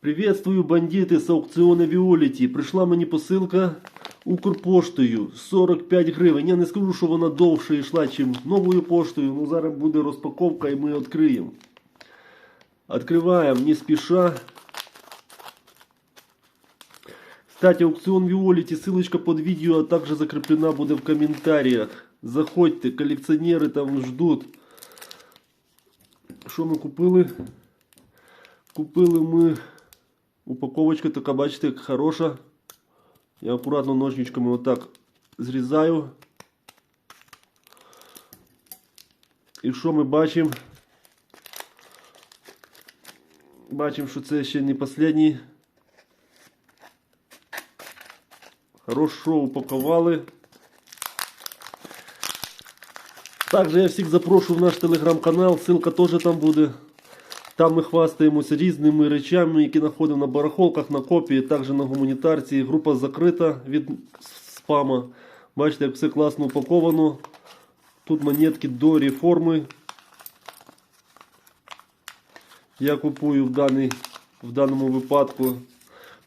Приветствую, бандити з аукціону Віоліті. Прийшла мені посилка Укрпоштою 45 гривень. Я не скажу, що вона довше йшла, ніж новою поштою. Ну зараз буде розпаковка і ми відкриємо. Відкриваємо не спіша. Кстати, аукцион Виолити, ссылочка под видео, а также закреплена будет в комментариях. Заходьте, коллекционеры там ждут. Що ми купили? Купили ми упаковочка така, бачите, хороша. Я акуратно ножничками отак зрізаю. І що ми бачимо? Бачимо, що це ще не останній. Хорошо упаковали. Также я всіх запрошую в наш телеграм-канал, ссылка теж там буде. Там ми хвастаємося різними речами, які знаходимо на барахолках, на копії, також на гуманітарці. Група закрита від спама. Бачите, як все класно упаковано. Тут монетки до реформи. Я купую в, даний, в даному випадку.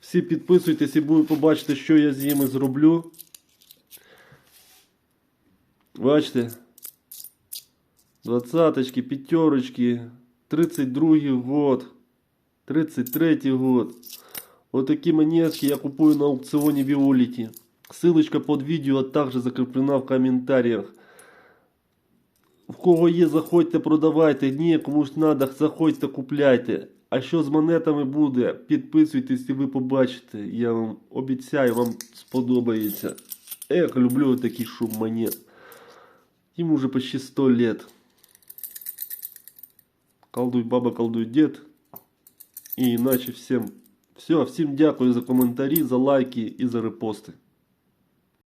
Всі підписуйтесь і ви побачите, що я з ними зроблю. Бачите? Двадцаточки, пятерочки, 32 год, 33 год. Вот такие монетки я купую на аукционе Виолити. Ссылочка под видео также закреплена в комментариях. В кого є, заходьте, продавайте. Ні, комусь надо, заходьте, купляйте. А що з монетами буде? Підписуйтесь і ви побачите. Я вам обіцяю, вам сподобається. Ех, люблю такий шум монет. Ему уже почти 100 лет. Колдуй баба, колдуй дед. І іначе всім. Все, всім дякую за коментарі, за лайки і за репости.